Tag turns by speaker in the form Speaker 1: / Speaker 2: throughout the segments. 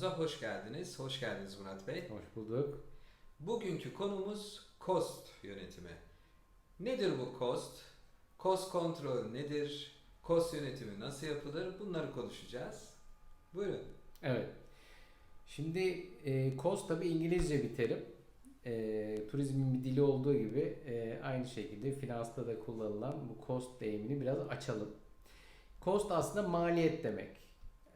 Speaker 1: kanalımıza hoş geldiniz. Hoş geldiniz Murat Bey.
Speaker 2: Hoş bulduk.
Speaker 1: Bugünkü konumuz cost yönetimi. Nedir bu cost? Cost kontrol nedir? Cost yönetimi nasıl yapılır? Bunları konuşacağız. Buyurun.
Speaker 2: Evet. Şimdi e, cost tabi İngilizce bir terim. E, turizmin bir dili olduğu gibi e, aynı şekilde finansta da kullanılan bu cost deyimini biraz açalım. Cost aslında maliyet demek.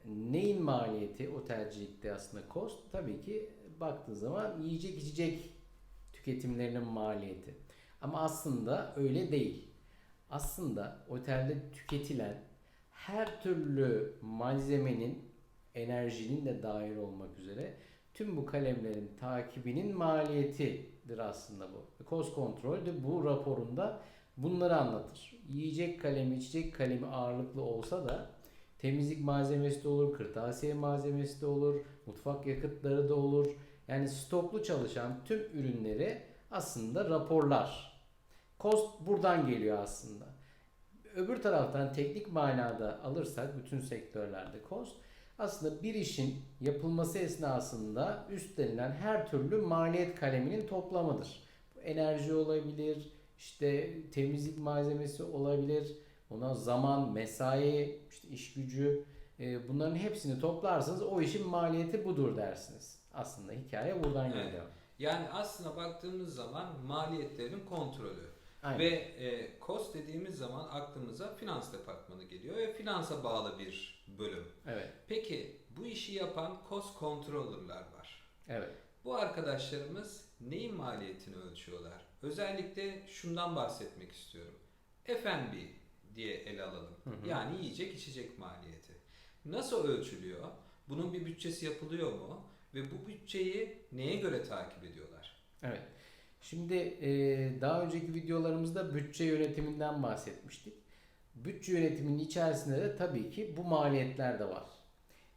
Speaker 2: Neyin maliyeti otelcilikte aslında cost? Tabii ki baktığın zaman yiyecek içecek tüketimlerinin maliyeti. Ama aslında öyle değil. Aslında otelde tüketilen her türlü malzemenin, enerjinin de dahil olmak üzere tüm bu kalemlerin takibinin maliyetidir aslında bu. Cost Control de bu raporunda bunları anlatır. Yiyecek kalemi, içecek kalemi ağırlıklı olsa da temizlik malzemesi de olur, kırtasiye malzemesi de olur, mutfak yakıtları da olur. Yani stoklu çalışan tüm ürünleri aslında raporlar. Cost buradan geliyor aslında. Öbür taraftan teknik manada alırsak bütün sektörlerde cost aslında bir işin yapılması esnasında üstlenilen her türlü maliyet kaleminin toplamıdır. Bu enerji olabilir, işte temizlik malzemesi olabilir, ona zaman, mesai, işte iş gücü e, bunların hepsini toplarsanız o işin maliyeti budur dersiniz. Aslında hikaye buradan
Speaker 1: Evet.
Speaker 2: geliyor.
Speaker 1: Yani aslında baktığımız zaman maliyetlerin kontrolü.
Speaker 2: Aynen.
Speaker 1: Ve e, cost dediğimiz zaman aklımıza finans departmanı geliyor ve finansa bağlı bir bölüm.
Speaker 2: Evet.
Speaker 1: Peki bu işi yapan cost controller'lar var.
Speaker 2: Evet.
Speaker 1: Bu arkadaşlarımız neyin maliyetini ölçüyorlar? Özellikle şundan bahsetmek istiyorum. F&B diye ele alalım.
Speaker 2: Hı hı.
Speaker 1: Yani yiyecek içecek maliyeti. Nasıl ölçülüyor? Bunun bir bütçesi yapılıyor mu? Ve bu bütçeyi neye göre takip ediyorlar?
Speaker 2: Evet. Şimdi e, daha önceki videolarımızda bütçe yönetiminden bahsetmiştik. Bütçe yönetiminin içerisinde de tabii ki bu maliyetler de var.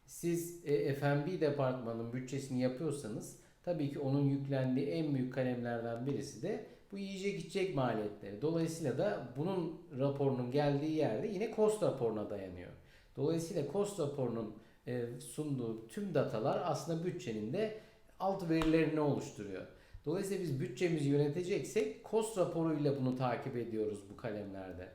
Speaker 2: Siz e, F&B departmanının bütçesini yapıyorsanız tabii ki onun yüklendiği en büyük kalemlerden birisi de bu yiyecek içecek maliyetleri. Dolayısıyla da bunun raporunun geldiği yerde yine cost raporuna dayanıyor. Dolayısıyla cost raporunun e, sunduğu tüm datalar aslında bütçenin de alt verilerini oluşturuyor. Dolayısıyla biz bütçemizi yöneteceksek cost raporuyla bunu takip ediyoruz bu kalemlerde.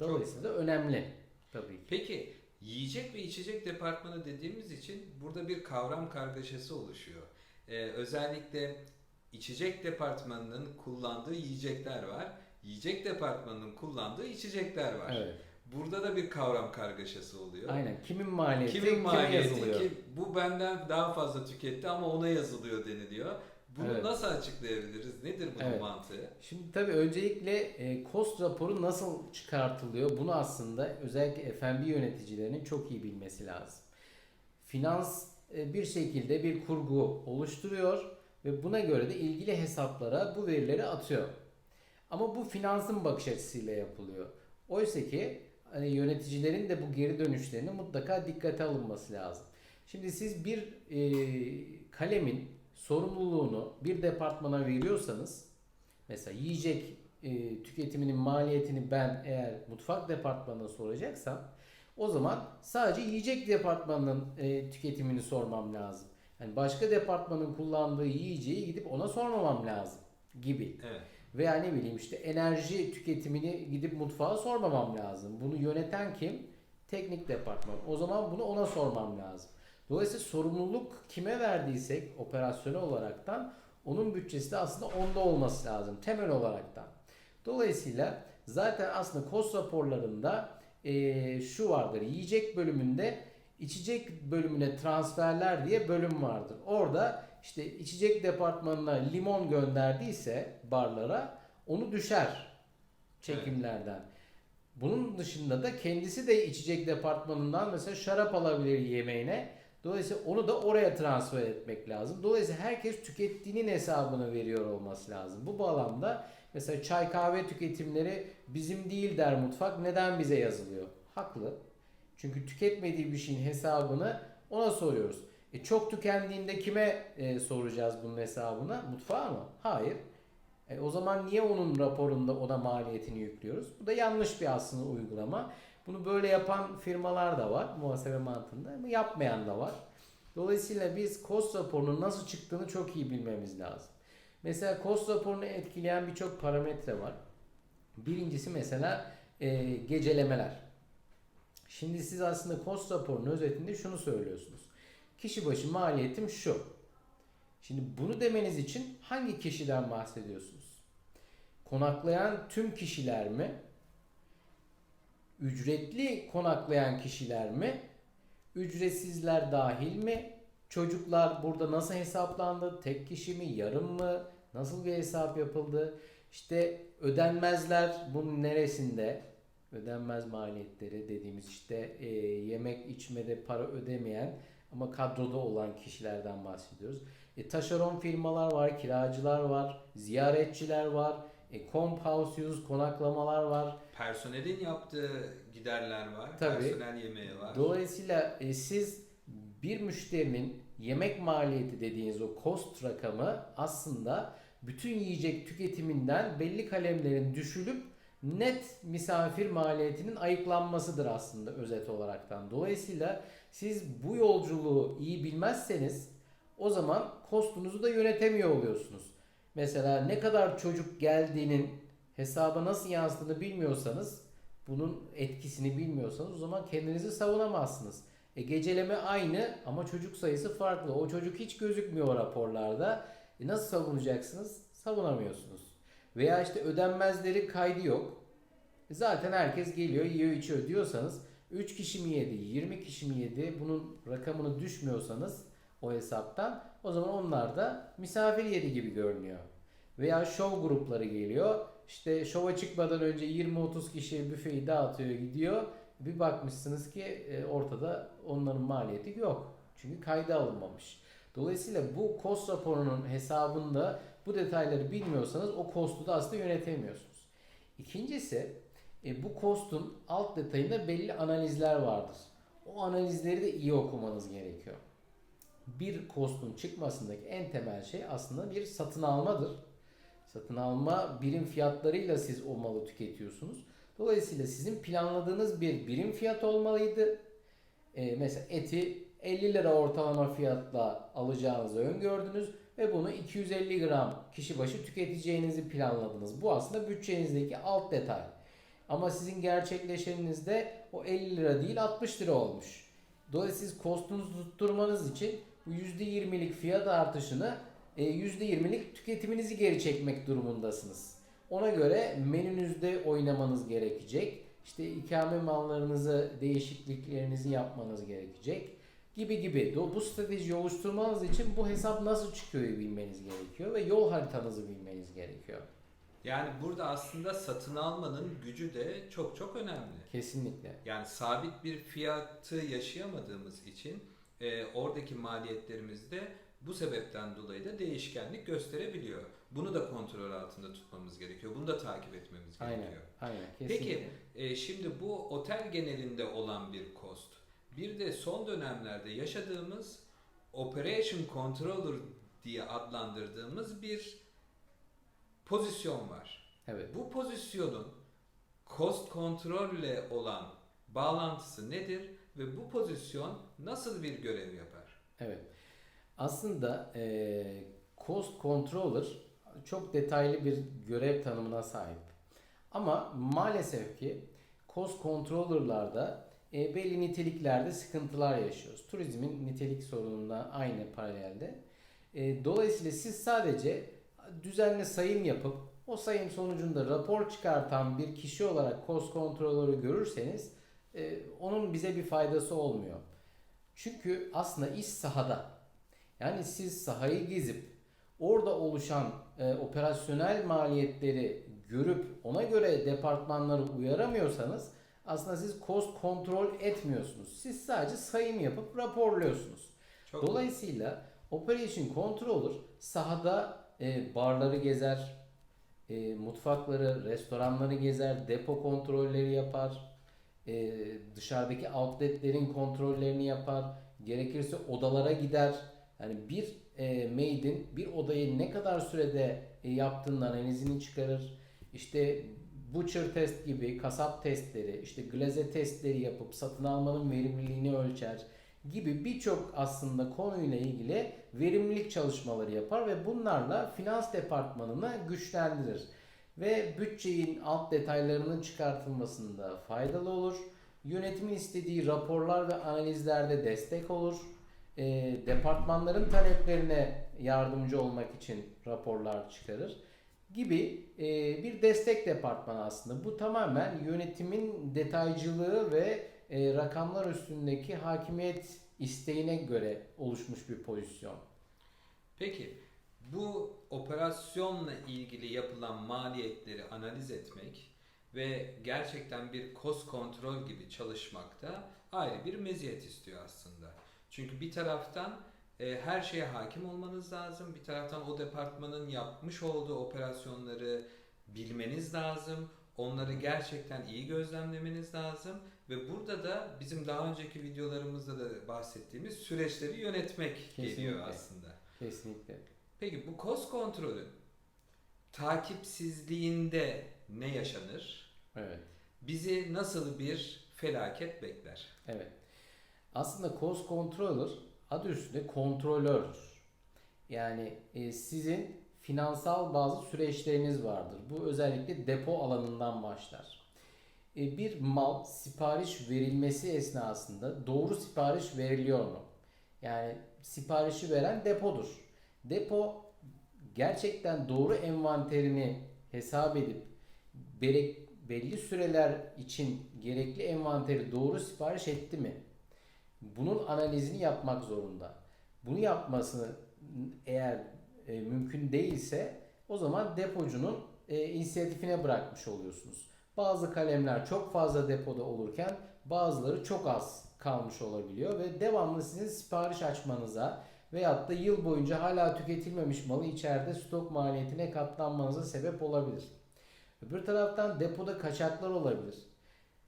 Speaker 2: Dolayısıyla önemli tabii ki.
Speaker 1: Peki yiyecek ve içecek departmanı dediğimiz için burada bir kavram kargaşası oluşuyor. Ee, özellikle içecek departmanının kullandığı yiyecekler var. Yiyecek departmanının kullandığı içecekler var.
Speaker 2: Evet.
Speaker 1: Burada da bir kavram kargaşası oluyor.
Speaker 2: Aynen. Kimin maliyeti
Speaker 1: Kimin
Speaker 2: kime
Speaker 1: maliyeti
Speaker 2: yazılıyor?
Speaker 1: ki bu benden daha fazla tüketti ama ona yazılıyor deniliyor. Bunu
Speaker 2: Evet.
Speaker 1: nasıl açıklayabiliriz? Nedir bunun
Speaker 2: Evet.
Speaker 1: mantığı?
Speaker 2: Şimdi tabii öncelikle e, cost raporu nasıl çıkartılıyor? Bunu aslında özellikle F&B yöneticilerinin çok iyi bilmesi lazım. Finans e, bir şekilde bir kurgu oluşturuyor ve buna göre de ilgili hesaplara bu verileri atıyor. Ama bu finansın bakış açısıyla yapılıyor. Oysa ki hani yöneticilerin de bu geri dönüşlerini mutlaka dikkate alınması lazım. Şimdi siz bir e, kalemin sorumluluğunu bir departmana veriyorsanız mesela yiyecek e, tüketiminin maliyetini ben eğer mutfak departmanına soracaksam o zaman sadece yiyecek departmanının e, tüketimini sormam lazım. Yani başka departmanın kullandığı yiyeceği gidip ona sormamam lazım gibi.
Speaker 1: Evet.
Speaker 2: Veya ne bileyim işte enerji tüketimini gidip mutfağa sormamam lazım. Bunu yöneten kim? Teknik departman. O zaman bunu ona sormam lazım. Dolayısıyla sorumluluk kime verdiysek operasyonel olaraktan onun bütçesi de aslında onda olması lazım temel olaraktan. Dolayısıyla zaten aslında cost raporlarında eee, şu vardır. Yiyecek bölümünde içecek bölümüne transferler diye bölüm vardır. Orada işte içecek departmanına limon gönderdiyse barlara onu düşer çekimlerden. Bunun dışında da kendisi de içecek departmanından mesela şarap alabilir yemeğine. Dolayısıyla onu da oraya transfer etmek lazım. Dolayısıyla herkes tükettiğinin hesabını veriyor olması lazım. Bu bağlamda mesela çay kahve tüketimleri bizim değil der mutfak. Neden bize yazılıyor? Haklı. Çünkü tüketmediği bir şeyin hesabını ona soruyoruz. E çok tükendiğinde kime e, soracağız bunun hesabını? Mutfağa mı? Hayır. E, o zaman niye onun raporunda ona maliyetini yüklüyoruz? Bu da yanlış bir aslında uygulama. Bunu böyle yapan firmalar da var muhasebe mantığında ama yapmayan da var. Dolayısıyla biz cost raporunun nasıl çıktığını çok iyi bilmemiz lazım. Mesela cost raporunu etkileyen birçok parametre var. Birincisi mesela e, gecelemeler. Şimdi siz aslında cost raporunun özetinde şunu söylüyorsunuz. Kişi başı maliyetim şu. Şimdi bunu demeniz için hangi kişiden bahsediyorsunuz? Konaklayan tüm kişiler mi? Ücretli konaklayan kişiler mi? Ücretsizler dahil mi? Çocuklar burada nasıl hesaplandı? Tek kişi mi? Yarım mı? Nasıl bir hesap yapıldı? İşte ödenmezler bunun neresinde? Ödenmez maliyetleri dediğimiz işte e, yemek içmede para ödemeyen ama kadroda olan kişilerden bahsediyoruz. E, taşeron firmalar var, kiracılar var, ziyaretçiler var, e, comp house use konaklamalar var.
Speaker 1: Personelin yaptığı giderler var.
Speaker 2: Tabii.
Speaker 1: Personel yemeği var.
Speaker 2: Dolayısıyla e, siz bir müşterinin yemek maliyeti dediğiniz o cost rakamı aslında bütün yiyecek tüketiminden belli kalemlerin düşülüp net misafir maliyetinin ayıklanmasıdır aslında özet olaraktan. Dolayısıyla siz bu yolculuğu iyi bilmezseniz o zaman kostunuzu da yönetemiyor oluyorsunuz. Mesela ne kadar çocuk geldiğinin hesaba nasıl yansıdığını bilmiyorsanız bunun etkisini bilmiyorsanız o zaman kendinizi savunamazsınız. E, geceleme aynı ama çocuk sayısı farklı. O çocuk hiç gözükmüyor raporlarda. E, nasıl savunacaksınız? Savunamıyorsunuz. Veya işte ödenmezleri kaydı yok. Zaten herkes geliyor, yiyor, içiyor diyorsanız 3 kişi mi yedi, 20 kişi mi yedi bunun rakamını düşmüyorsanız o hesaptan o zaman onlar da misafir yedi gibi görünüyor. Veya şov grupları geliyor. İşte şova çıkmadan önce 20-30 kişi büfeyi dağıtıyor gidiyor. Bir bakmışsınız ki e, ortada onların maliyeti yok. Çünkü kayda alınmamış. Dolayısıyla bu cost raporunun hesabında bu detayları bilmiyorsanız o costu da aslında yönetemiyorsunuz. İkincisi e, bu cost'un alt detayında belli analizler vardır. O analizleri de iyi okumanız gerekiyor. Bir cost'un çıkmasındaki en temel şey aslında bir satın almadır. Satın alma birim fiyatlarıyla siz o malı tüketiyorsunuz. Dolayısıyla sizin planladığınız bir birim fiyat olmalıydı. Ee, mesela eti 50 lira ortalama fiyatla alacağınızı öngördünüz ve bunu 250 gram kişi başı tüketeceğinizi planladınız. Bu aslında bütçenizdeki alt detay. Ama sizin gerçekleşeninizde o 50 lira değil 60 lira olmuş. Dolayısıyla siz kostunuzu tutturmanız için bu %20'lik fiyat artışını e, %20'lik tüketiminizi geri çekmek durumundasınız. Ona göre menünüzde oynamanız gerekecek. İşte ikame mallarınızı, değişikliklerinizi yapmanız gerekecek gibi gibi. Bu strateji oluşturmanız için bu hesap nasıl çıkıyor bilmeniz gerekiyor ve yol haritanızı bilmeniz gerekiyor.
Speaker 1: Yani burada aslında satın almanın gücü de çok çok önemli.
Speaker 2: Kesinlikle.
Speaker 1: Yani sabit bir fiyatı yaşayamadığımız için e, oradaki maliyetlerimiz de bu sebepten dolayı da değişkenlik gösterebiliyor. Bunu da kontrol altında tutmamız gerekiyor. Bunu da takip etmemiz
Speaker 2: Aynen.
Speaker 1: gerekiyor.
Speaker 2: Aynen. Kesinlikle.
Speaker 1: Peki e, şimdi bu otel genelinde olan bir cost. Bir de son dönemlerde yaşadığımız Operation Controller diye adlandırdığımız bir pozisyon var.
Speaker 2: Evet.
Speaker 1: Bu pozisyonun cost control ile olan bağlantısı nedir ve bu pozisyon nasıl bir görev yapar?
Speaker 2: Evet. Aslında eee cost controller çok detaylı bir görev tanımına sahip. Ama maalesef ki cost controller'larda e, belli niteliklerde sıkıntılar yaşıyoruz. Turizmin nitelik sorununda aynı paralelde. E, dolayısıyla siz sadece düzenli sayım yapıp o sayım sonucunda rapor çıkartan bir kişi olarak cost controller'ı görürseniz e, onun bize bir faydası olmuyor. Çünkü aslında iş sahada. Yani siz sahayı gezip orada oluşan e, operasyonel maliyetleri görüp ona göre departmanları uyaramıyorsanız aslında siz cost kontrol etmiyorsunuz. Siz sadece sayım yapıp raporluyorsunuz.
Speaker 1: Çok
Speaker 2: Dolayısıyla Operation Controller sahada e, barları gezer, e, mutfakları, restoranları gezer, depo kontrolleri yapar, e, dışarıdaki outletlerin kontrollerini yapar, gerekirse odalara gider. Yani bir e, maid'in bir odayı ne kadar sürede e, yaptığının analizini çıkarır. İşte butcher test gibi kasap testleri, işte glaze testleri yapıp satın almanın verimliliğini ölçer. gibi birçok aslında konuyla ilgili verimlilik çalışmaları yapar ve bunlarla finans departmanını güçlendirir ve bütçenin alt detaylarının çıkartılmasında faydalı olur. Yönetimin istediği raporlar ve analizlerde destek olur. E, departmanların taleplerine yardımcı olmak için raporlar çıkarır gibi e, bir destek departmanı aslında. Bu tamamen yönetimin detaycılığı ve e, rakamlar üstündeki hakimiyet isteğine göre oluşmuş bir pozisyon.
Speaker 1: Peki bu operasyonla ilgili yapılan maliyetleri analiz etmek ve gerçekten bir cost kontrol gibi çalışmakta ayrı bir meziyet istiyor aslında. Çünkü bir taraftan e, her şeye hakim olmanız lazım. Bir taraftan o departmanın yapmış olduğu operasyonları bilmeniz lazım. Onları gerçekten iyi gözlemlemeniz lazım ve burada da bizim daha önceki videolarımızda da bahsettiğimiz süreçleri yönetmek
Speaker 2: Kesinlikle.
Speaker 1: geliyor aslında.
Speaker 2: Kesinlikle.
Speaker 1: Peki bu cost kontrolün takipsizliğinde ne yaşanır?
Speaker 2: Evet.
Speaker 1: Bizi nasıl bir felaket bekler?
Speaker 2: Evet. Aslında cost controller adı üstünde kontrolördür. Yani e, sizin finansal bazı süreçleriniz vardır. Bu özellikle depo alanından başlar. E, bir mal sipariş verilmesi esnasında doğru sipariş veriliyor mu? Yani siparişi veren depodur. Depo gerçekten doğru envanterini hesap edip belli süreler için gerekli envanteri doğru sipariş etti mi? Bunun analizini yapmak zorunda. Bunu yapmasını eğer e, mümkün değilse o zaman depocunun e, inisiyatifine bırakmış oluyorsunuz. Bazı kalemler çok fazla depoda olurken bazıları çok az kalmış olabiliyor ve devamlı sizin sipariş açmanıza veyahut da yıl boyunca hala tüketilmemiş malı içeride stok maliyetine katlanmanıza sebep olabilir. Öbür taraftan depoda kaçaklar olabilir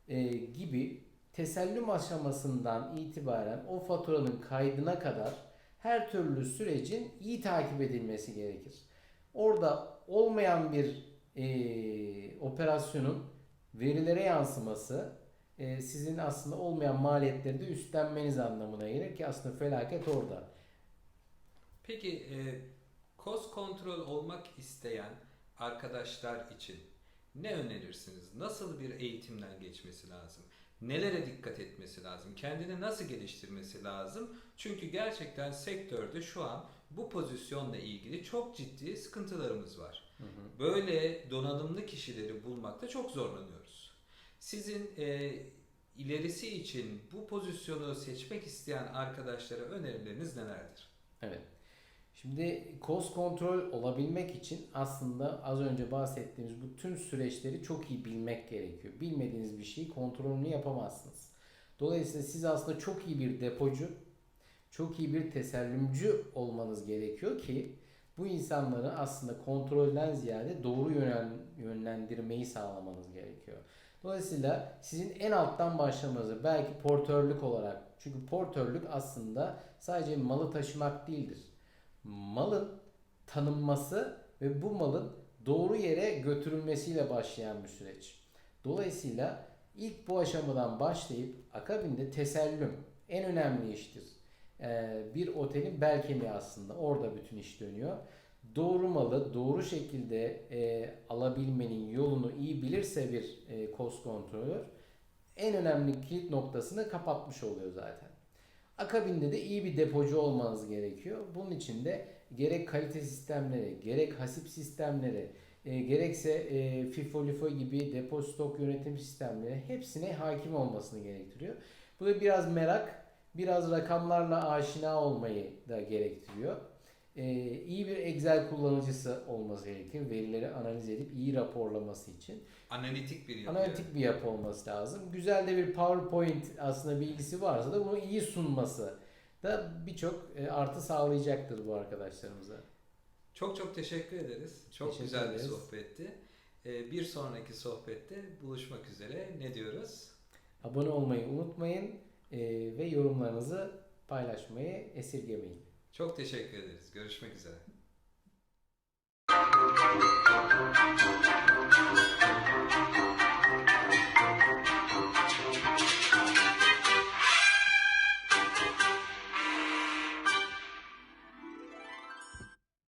Speaker 2: e, gibi tesellüm aşamasından itibaren o faturanın kaydına kadar her türlü sürecin iyi takip edilmesi gerekir. Orada olmayan bir e, operasyonun verilere yansıması e, sizin aslında olmayan maliyetleri de üstlenmeniz anlamına gelir ki aslında felaket orada.
Speaker 1: Peki e, cost kontrol olmak isteyen arkadaşlar için ne önerirsiniz? Nasıl bir eğitimden geçmesi lazım? Nelere dikkat etmesi lazım? Kendini nasıl geliştirmesi lazım? Çünkü gerçekten sektörde şu an bu pozisyonla ilgili çok ciddi sıkıntılarımız var. Böyle donanımlı kişileri bulmakta çok zorlanıyoruz. Sizin e, ilerisi için bu pozisyonu seçmek isteyen arkadaşlara önerileriniz nelerdir?
Speaker 2: Evet. Şimdi cost kontrol olabilmek için aslında az önce bahsettiğimiz bu tüm süreçleri çok iyi bilmek gerekiyor. Bilmediğiniz bir şeyi kontrolünü yapamazsınız. Dolayısıyla siz aslında çok iyi bir depocu, çok iyi bir tesellümcü olmanız gerekiyor ki bu insanları aslında kontrolden ziyade doğru yönlendirmeyi sağlamanız gerekiyor. Dolayısıyla sizin en alttan başlamanızı belki portörlük olarak çünkü portörlük aslında sadece malı taşımak değildir. Malın tanınması ve bu malın doğru yere götürülmesiyle başlayan bir süreç. Dolayısıyla ilk bu aşamadan başlayıp akabinde tesellüm en önemli iştir. Ee, bir otelin bel kemiği aslında orada bütün iş dönüyor. Doğru malı doğru şekilde e, alabilmenin yolunu iyi bilirse bir e, cost kontrolör en önemli kilit noktasını kapatmış oluyor zaten. Akabinde de iyi bir depocu olmanız gerekiyor. Bunun için de gerek kalite sistemleri, gerek hasip sistemleri, e, gerekse e, FIFO, LIFO gibi depo stok yönetim sistemleri hepsine hakim olmasını gerektiriyor. Bu da biraz merak, biraz rakamlarla aşina olmayı da gerektiriyor. E, iyi bir Excel kullanıcısı olması gerekir. Verileri analiz edip iyi raporlaması için.
Speaker 1: Analitik bir yapı.
Speaker 2: Analitik bir yapı olması lazım. Güzel de bir PowerPoint aslında bilgisi varsa da bunu iyi sunması da birçok e, artı sağlayacaktır bu arkadaşlarımıza.
Speaker 1: Çok çok teşekkür ederiz. Çok
Speaker 2: Teşekkür
Speaker 1: güzel
Speaker 2: ederiz.
Speaker 1: bir sohbetti. Ee, Bir sonraki sohbette buluşmak üzere. Ne diyoruz?
Speaker 2: Abone olmayı unutmayın e, ve yorumlarınızı paylaşmayı esirgemeyin.
Speaker 1: Çok teşekkür ederiz. Görüşmek üzere.